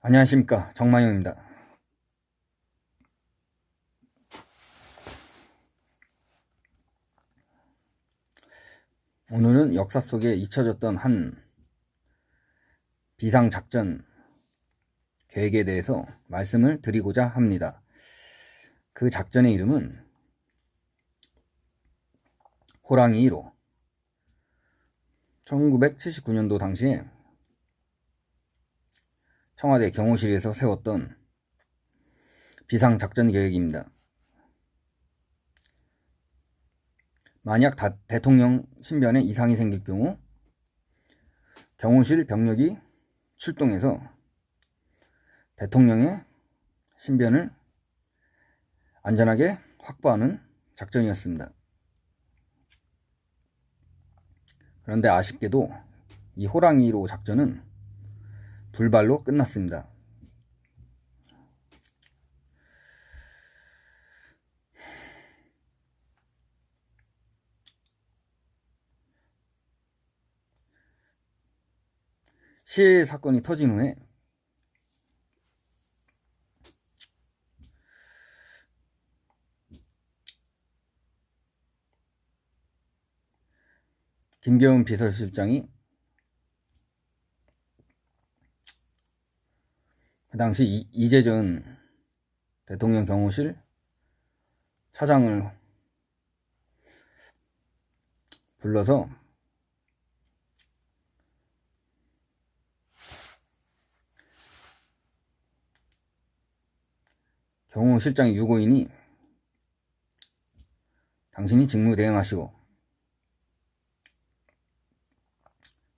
안녕하십니까 정만영입니다. 오늘은 역사 속에 잊혀졌던 한 비상작전 계획에 대해서 말씀을 드리고자 합니다. 그 작전의 이름은 호랑이 1호 1979년도 당시에 청와대 경호실에서 세웠던 비상작전 계획입니다. 만약 다- 대통령 신변에 이상이 생길 경우 경호실 병력이 출동해서 대통령의 신변을 안전하게 확보하는 작전이었습니다. 그런데 아쉽게도 이 호랑이로 작전은 불발로 끝났습니다. 시해 사건이 터진 후에 김경은 비서실장이 그 당시 이- 이재전 대통령 경호실 차장을 불러서 경호실장 유고인이 당신이 직무 대행하시고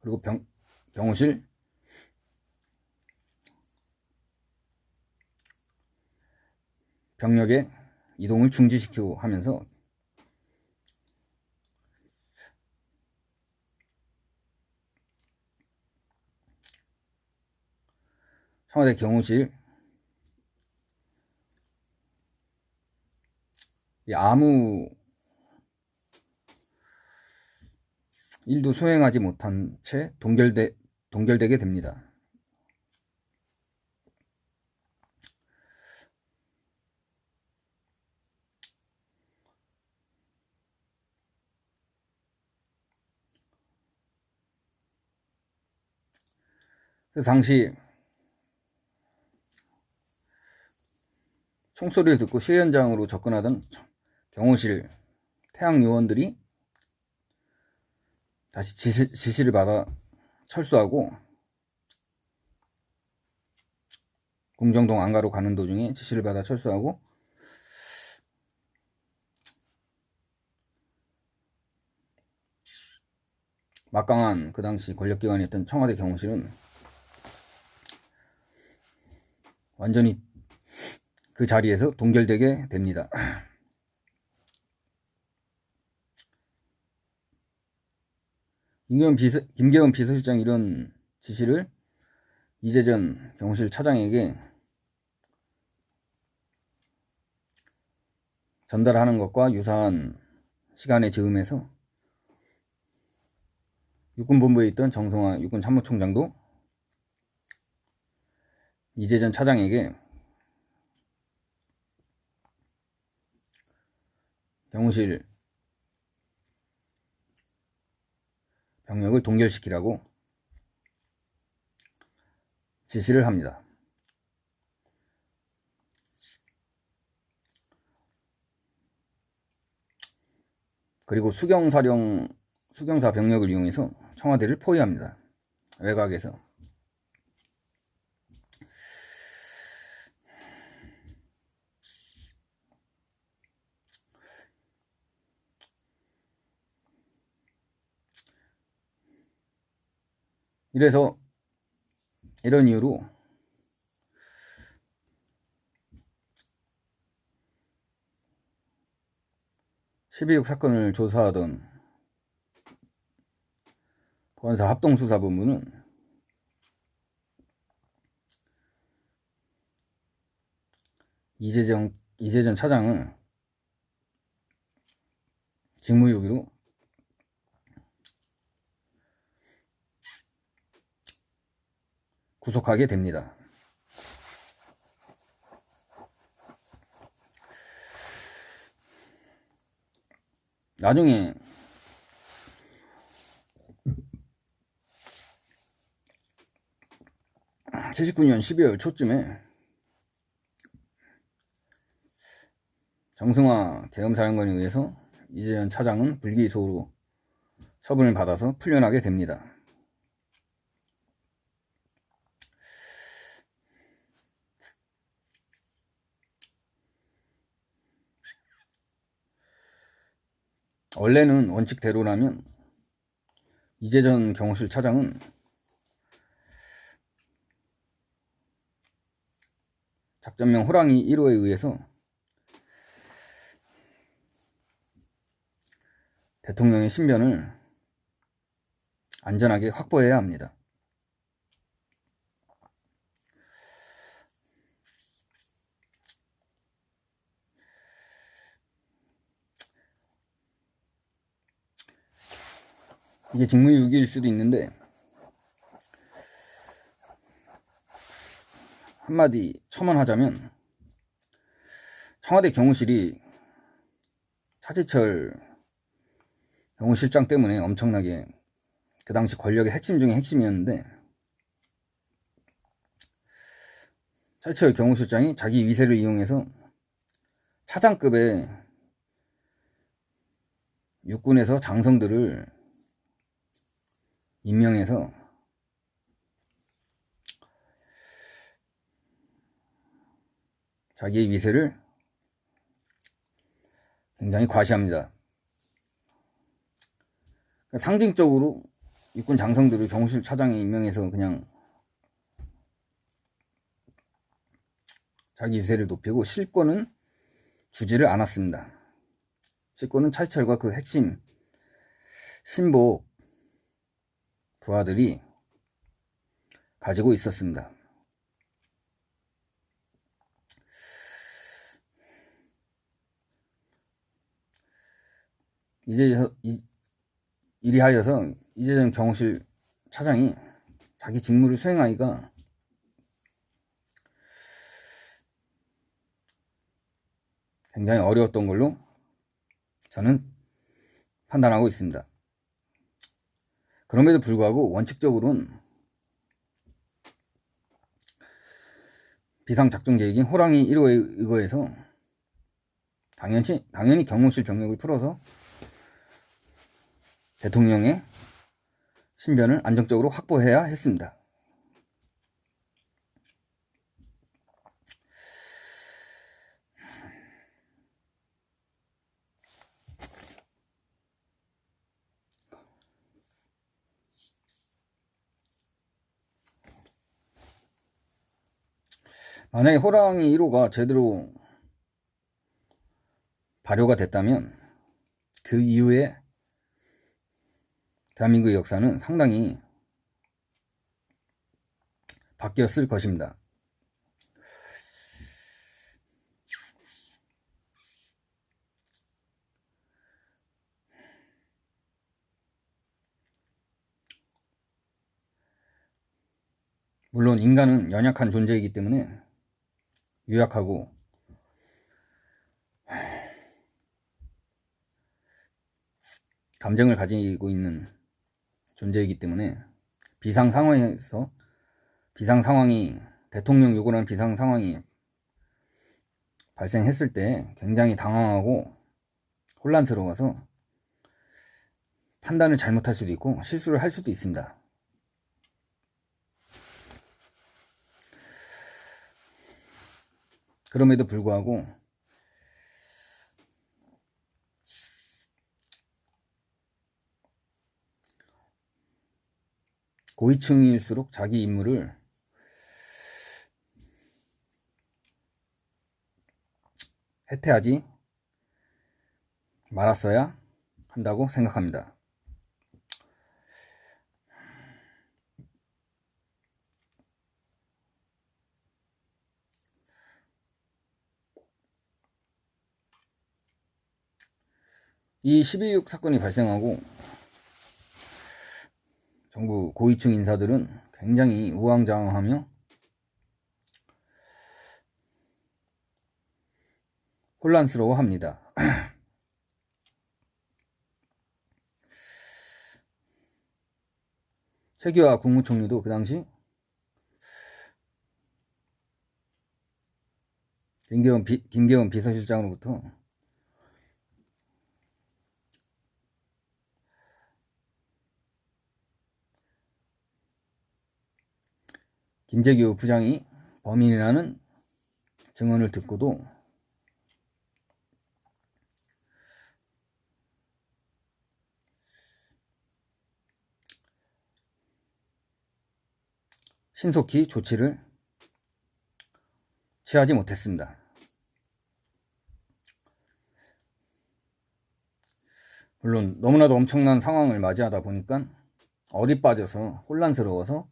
그리고 병, 경호실 병력의 이동을 중지시키고 하면서 청와대 경호실 이 아무 일도 수행하지 못한 채 동결되, 동결되게 됩니다. 그 당시 총소리를 듣고 시현장으로 접근하던 경호실 태양 요원들이 다시 지시, 지시를 받아 철수하고 궁정동 안가로 가는 도중에 지시를 받아 철수하고 막강한 그 당시 권력기관이었던 청와대 경호실은 완전히 그 자리에서 동결되게 됩니다. 김경은 비서, 김경은 비서실장 이런 지시를 이재전 경호실 차장에게 전달하는 것과 유사한 시간에 즈음해서 육군본부에 있던 정성화 육군 참모총장도 이재전 차장에게 경호실 병력을 동결시키라고 지시를 합니다. 그리고 수경사령 수경사 병력을 이용해서 청와대를 포위합니다. 외곽에서 이래서 이런 이유로 (12.6) 사건을 조사하던 보안사 합동수사본부는 이재정 이재전 차장을 직무유기로 구속하게 됩니다. 나중에 79년 12월 초쯤에 정승화 계엄사령관에 의해서 이재현 차장은 불기소로 처분을 받아서 풀려나게 됩니다. 원래는 원칙대로라면 이재전 경호실 차장은 작전명 호랑이 1호에 의해서 대통령의 신변을 안전하게 확보해야 합니다. 이게 직무유기일 수도 있는데 한마디 첨언하자면 청와대 경호실이 차지철 경호실장 때문에 엄청나게 그 당시 권력의 핵심 중에 핵심이었는데 차지철 경호실장이 자기 위세를 이용해서 차장급의 육군에서 장성들을 임명해서 자기의 위세를 굉장히 과시합니다. 그러니까 상징적으로 육군 장성들을 경호실 차장에 임명해서 그냥 자기 위세를 높이고 실권은 주지를 않았습니다. 실권은 차이철과 그 핵심 신복 부하들이 가지고 있었습니다. 이제 이리하여서 이재정 경호실 차장이 자기 직무를 수행하기가 굉장히 어려웠던 걸로 저는 판단하고 있습니다. 그럼에도 불구하고 원칙적으로는 비상작전 계획인 호랑이 1호에 의거해서 당연히, 당연히 경호실 병력을 풀어서 대통령의 신변을 안정적으로 확보해야 했습니다. 만약에 호랑이 1호가 제대로 발효가 됐다면 그 이후에 대한민국의 역사는 상당히 바뀌었을 것입니다. 물론 인간은 연약한 존재이기 때문에 유약하고 감정을 가지고 있는 존재이기 때문에 비상 상황에서 비상 상황이 대통령 요구라는 비상 상황이 발생했을 때 굉장히 당황하고 혼란스러워서 판단을 잘못할 수도 있고 실수를 할 수도 있습니다. 그럼에도 불구하고 고위층일수록 자기 임무를 해태하지 말았어야 한다고 생각합니다. 이 12.6 사건이 발생하고 정부 고위층 인사들은 굉장히 우왕좌왕하며 혼란스러워합니다. 최기화 국무총리도 그 당시 김계원, 비, 김계원 비서실장으로부터 김재규 부장이 범인이라는 증언을 듣고도 신속히 조치를 취하지 못했습니다. 물론 너무나도 엄청난 상황을 맞이하다 보니까 어리 빠져서 혼란스러워서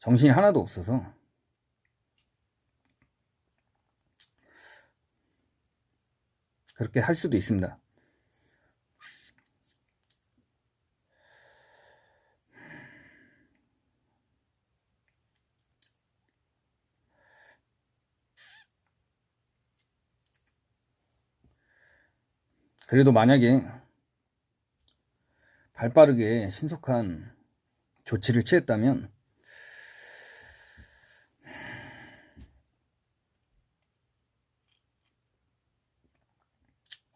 정신이 하나도 없어서 그렇게 할 수도 있습니다. 그래도 만약에 발 빠르게 신속한 조치를 취했다면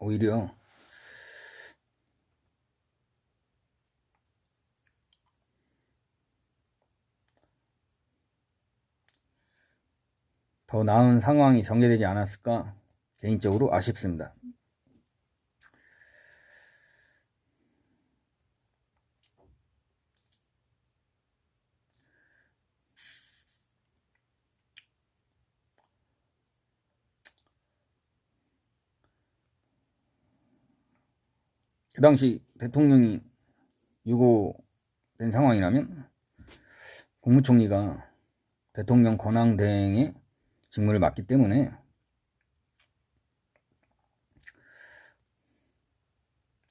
오히려 더 나은 상황이 전개되지 않았을까 개인적으로 아쉽습니다. 그 당시 대통령이 유고된 상황이라면 국무총리가 대통령 권한 대행의 직무를 맡기 때문에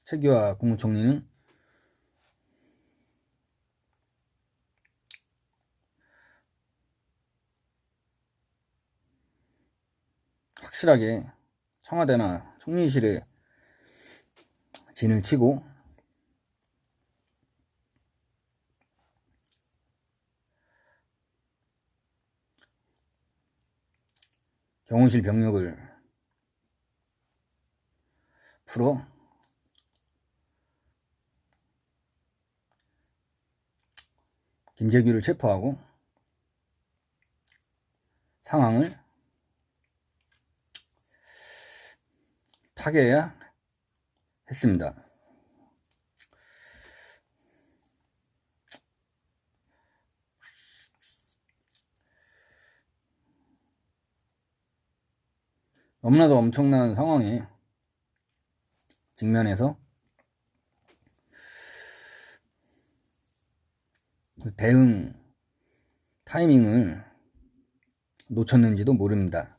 최규하 국무총리는 확실하게 청와대나 총리실에 진을 치고 경호실 병력을 풀어 김재규를 체포하고 상황을 타개해야 했습니다. 너무나도 엄청난 상황에 직면해서 그 대응 타이밍을 놓쳤는지도 모릅니다.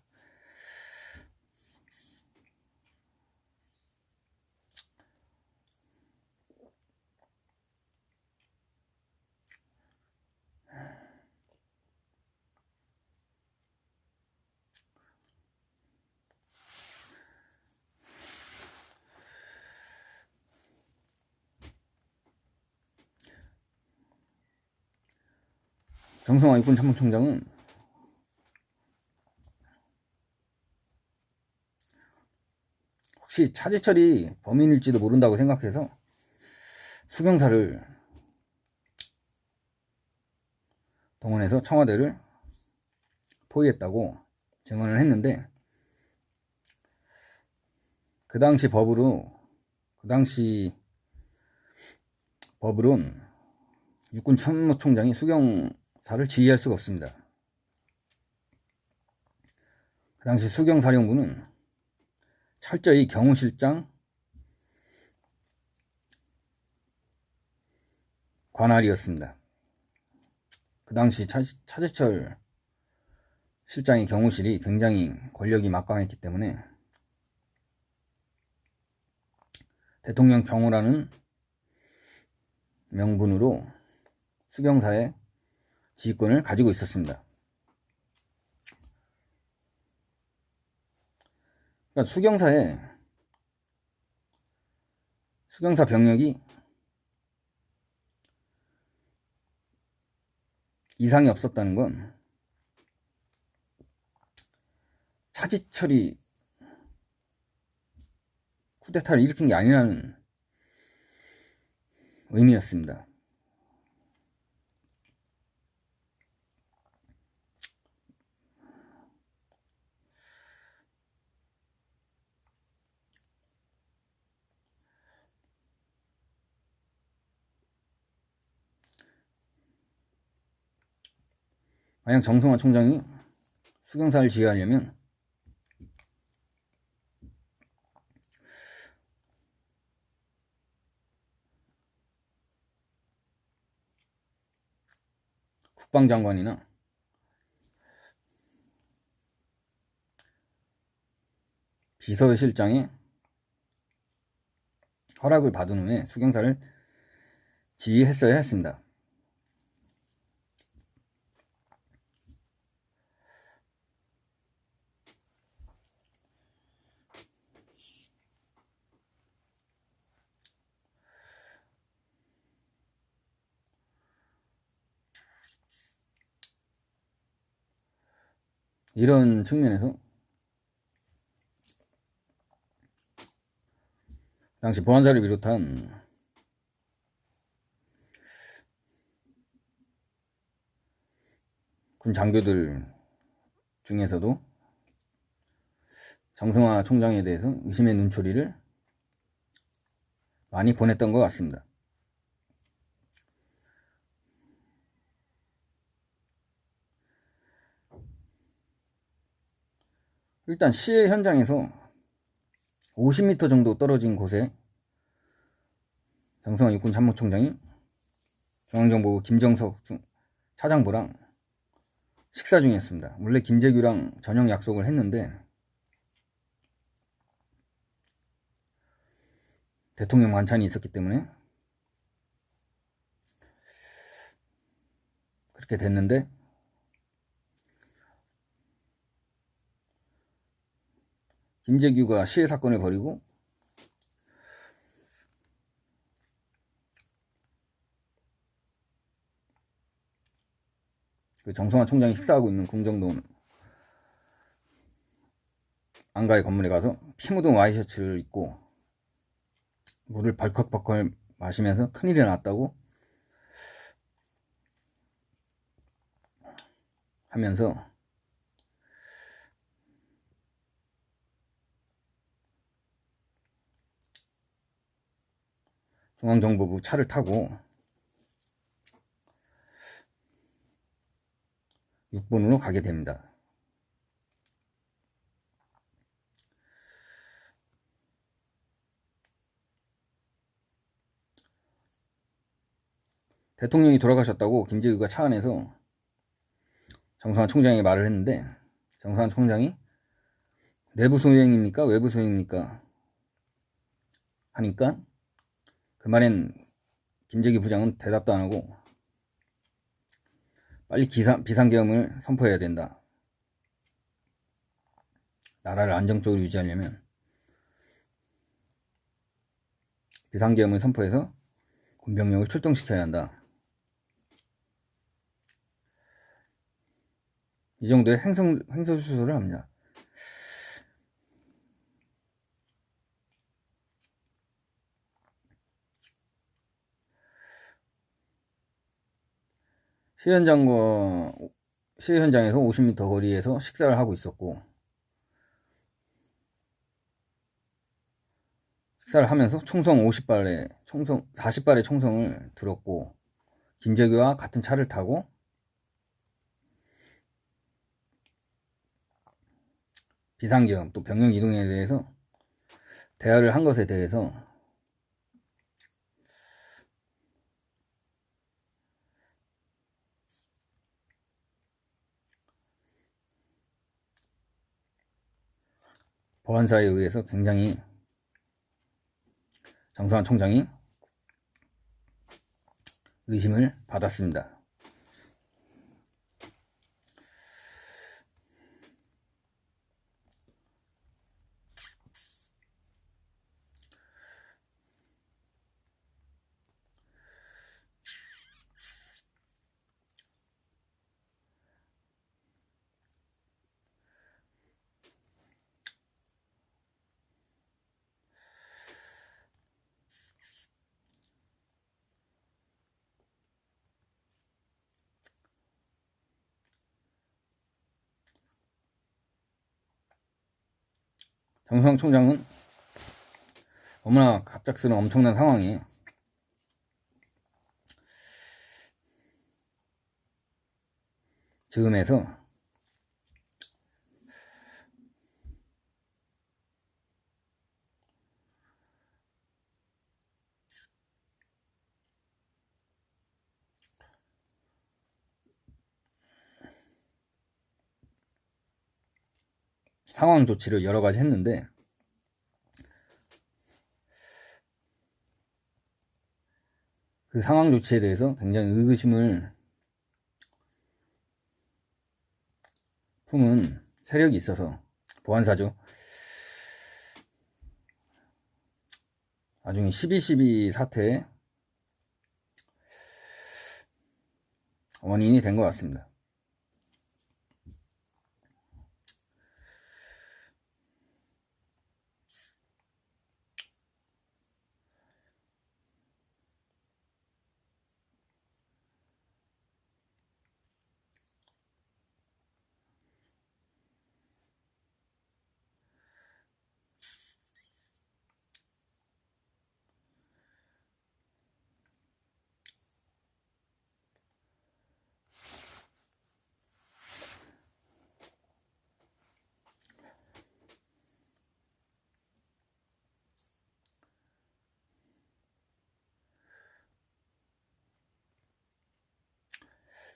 정성화 육군 참모총장은 혹시 차재철이 범인일지도 모른다고 생각해서 수경사를 동원해서 청와대를 포위했다고 증언을 했는데 그 당시 법으로 그 당시 법으론 육군 참모총장이 수경 사를 지휘할 수가 없습니다. 그 당시 수경사령부는 철저히 경호실장 관할이었습니다. 그 당시 차, 차재철 실장의 경호실이 굉장히 권력이 막강했기 때문에 대통령 경호라는 명분으로 수경사의 지휘권을 가지고 있었습니다. 그러니까 수경사에 수경사 병력이 이상이 없었다는 건 차지철이 쿠데타를 일으킨 게 아니라는 의미였습니다. 만약 정성화 총장이 수경사를 지휘하려면 국방장관이나 비서실장의 허락을 받은 후에 수경사를 지휘했어야 했습니다. 이런 측면에서 당시 보안사를 비롯한 군 장교들 중에서도 정승화 총장에 대해서 의심의 눈초리를 많이 보냈던 것 같습니다. 일단 시해 현장에서 50m 정도 떨어진 곳에 정성화 육군 참모총장이 중앙정보부 김정석 차장부랑 식사 중이었습니다. 원래 김재규랑 저녁 약속을 했는데 대통령 만찬이 있었기 때문에 그렇게 됐는데 김재규가 시해 사건을 벌이고 그 정성화 총장이 식사하고 있는 궁정동 안가의 건물에 가서 피 묻은 와이셔츠를 입고 물을 벌컥벌컥 마시면서 큰일이 났다고 하면서 중앙정보부 차를 타고 6번으로 가게 됩니다. 대통령이 돌아가셨다고 김재규가 차 안에서 정상환 총장이 말을 했는데 정상환 총장이 내부 소행입니까? 외부 소행입니까? 하니까 그 말엔 김재기 부장은 대답도 안 하고 빨리 기상, 비상계엄을 선포해야 된다. 나라를 안정적으로 유지하려면 비상계엄을 선포해서 군병력을 출동시켜야 한다. 이 정도의 행성, 행서수술을 합니다. 시해 현장과 시해 현장에서 50m 거리에서 식사를 하고 있었고 식사를 하면서 총성 50발의 총성 40발의 총성을 들었고 김재규와 같은 차를 타고 비상계엄 또 병력 이동에 대해서 대화를 한 것에 대해서 보안사에 의해서 굉장히 정성환 총장이 의심을 받았습니다. 정상 총장은 너무나 갑작스러운 엄청난 상황에 즈음해서 상황 조치를 여러 가지 했는데 그 상황 조치에 대해서 굉장히 의구심을 품은 세력이 있어서 보안사죠. 나중에 12.12 사태의 원인이 된 것 같습니다.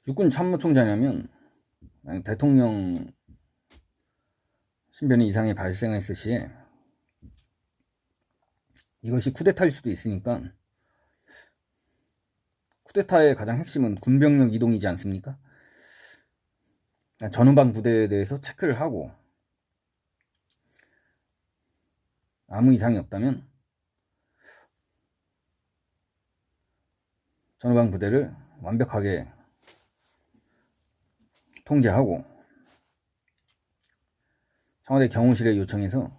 육군 참모총장이라면 대통령 신변의 이상이 발생했을 시에 이것이 쿠데타일 수도 있으니까 쿠데타의 가장 핵심은 군병력 이동이지 않습니까? 전후방 부대에 대해서 체크를 하고 아무 이상이 없다면 전후방 부대를 완벽하게 통제하고 청와대 경호실에 요청해서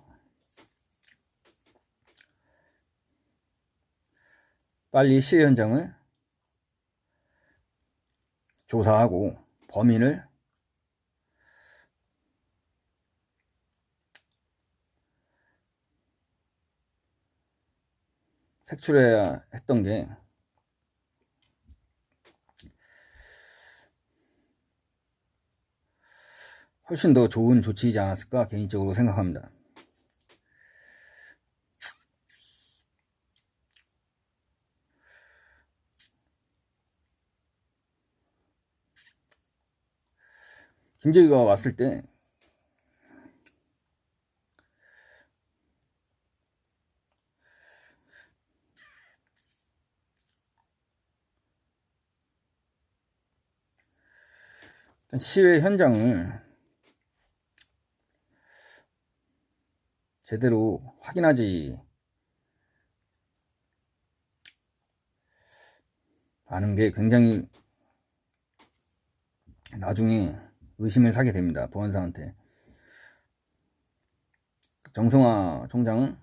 빨리 시해 현장을 조사하고 범인을 색출해야 했던 게 훨씬 더 좋은 조치이지 않았을까 개인적으로 생각합니다. 김재기가 왔을 때 시회 현장을 제대로 확인하지 않은 게 굉장히 나중에 의심을 사게 됩니다. 보안사한테. 정성화 총장은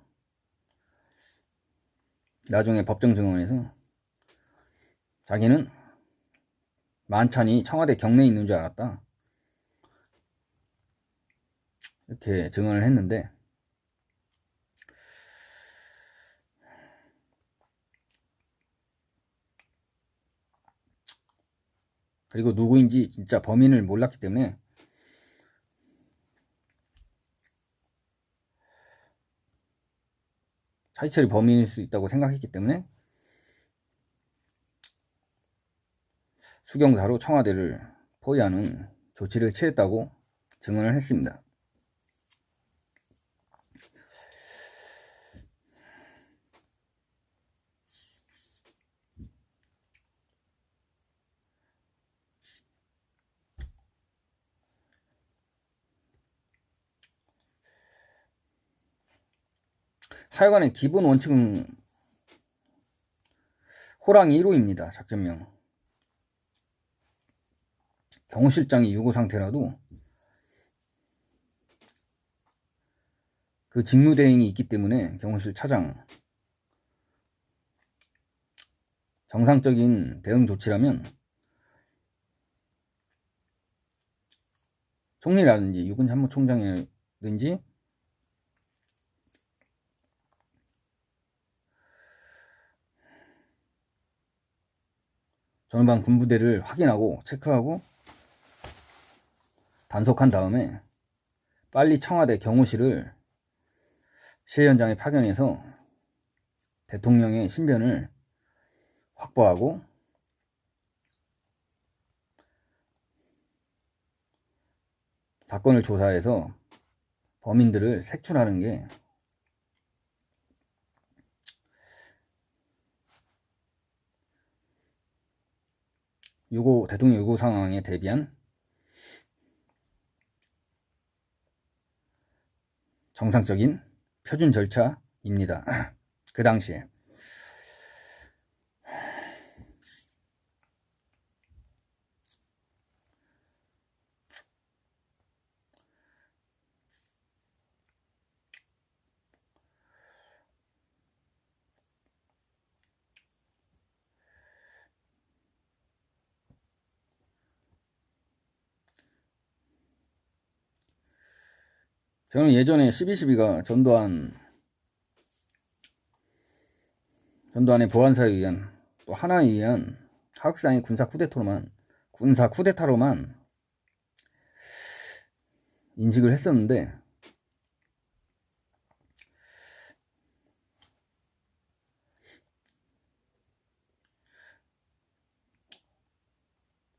나중에 법정 증언에서 자기는 만찬이 청와대 경내에 있는 줄 알았다. 이렇게 증언을 했는데 그리고 누구인지 진짜 범인을 몰랐기 때문에 차이철이 범인일 수 있다고 생각했기 때문에 수경사로 청와대를 포위하는 조치를 취했다고 증언을 했습니다. 하여간의 기본 원칙은 호랑이 1호입니다. 작전명. 경호실장이 유고 상태라도 그 직무대행이 있기 때문에 경호실 차장 정상적인 대응 조치라면 총리라든지 유군 참모총장이든지 전후방 군부대를 확인하고 체크하고 단속한 다음에 빨리 청와대 경호실을 시해 현장에 파견해서 대통령의 신변을 확보하고 사건을 조사해서 범인들을 색출하는 게 유고 대통령 유고 상황에 대비한 정상적인 표준 절차입니다. 그 당시에 저는 예전에 12.12가 전두환 전두환의 보안사에 의한 또 하나에 의한 하극상의 군사 쿠데타로만 군사 쿠데타로만 인식을 했었는데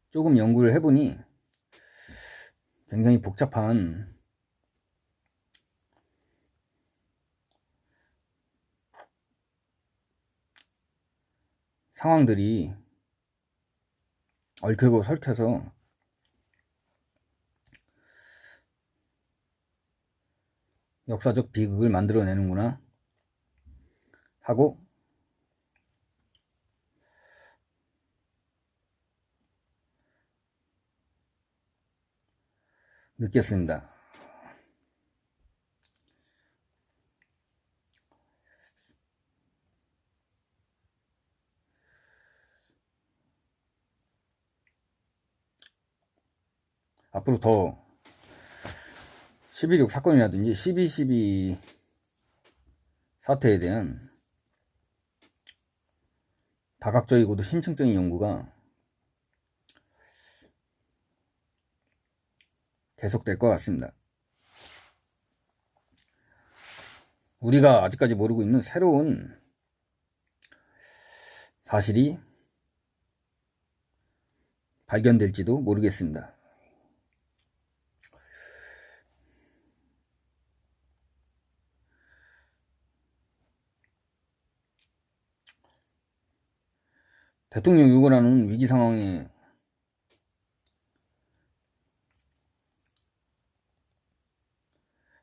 조금 연구를 해보니 굉장히 복잡한 상황들이 얽히고 설켜서 역사적 비극을 만들어내는구나 하고 느꼈습니다. 앞으로 더 11.6 사건이라든지 12.12 사태에 대한 다각적이고도 심층적인 연구가 계속될 것 같습니다. 우리가 아직까지 모르고 있는 새로운 사실이 발견될지도 모르겠습니다. 대통령 유고라는 위기 상황에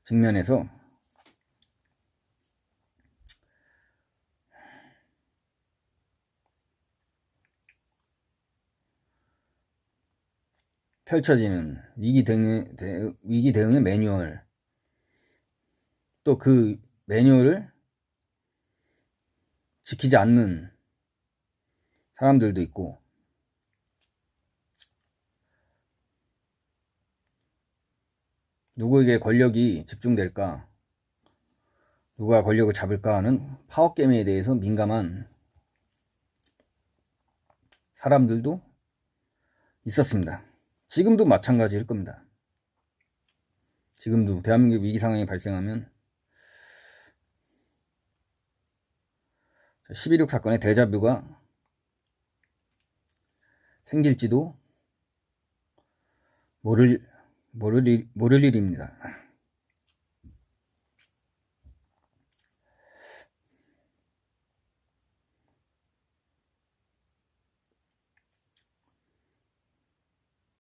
직면해서 펼쳐지는 위기 대응, 대, 위기 대응의 매뉴얼. 또 그 매뉴얼을 지키지 않는 사람들도 있고 누구에게 권력이 집중될까 누가 권력을 잡을까 하는 파워게임에 대해서 민감한 사람들도 있었습니다. 지금도 마찬가지일 겁니다. 지금도 대한민국 위기 상황이 발생하면 11.6 사건의 대자뷰가 생길지도 모를, 모를, 일, 모를 일입니다.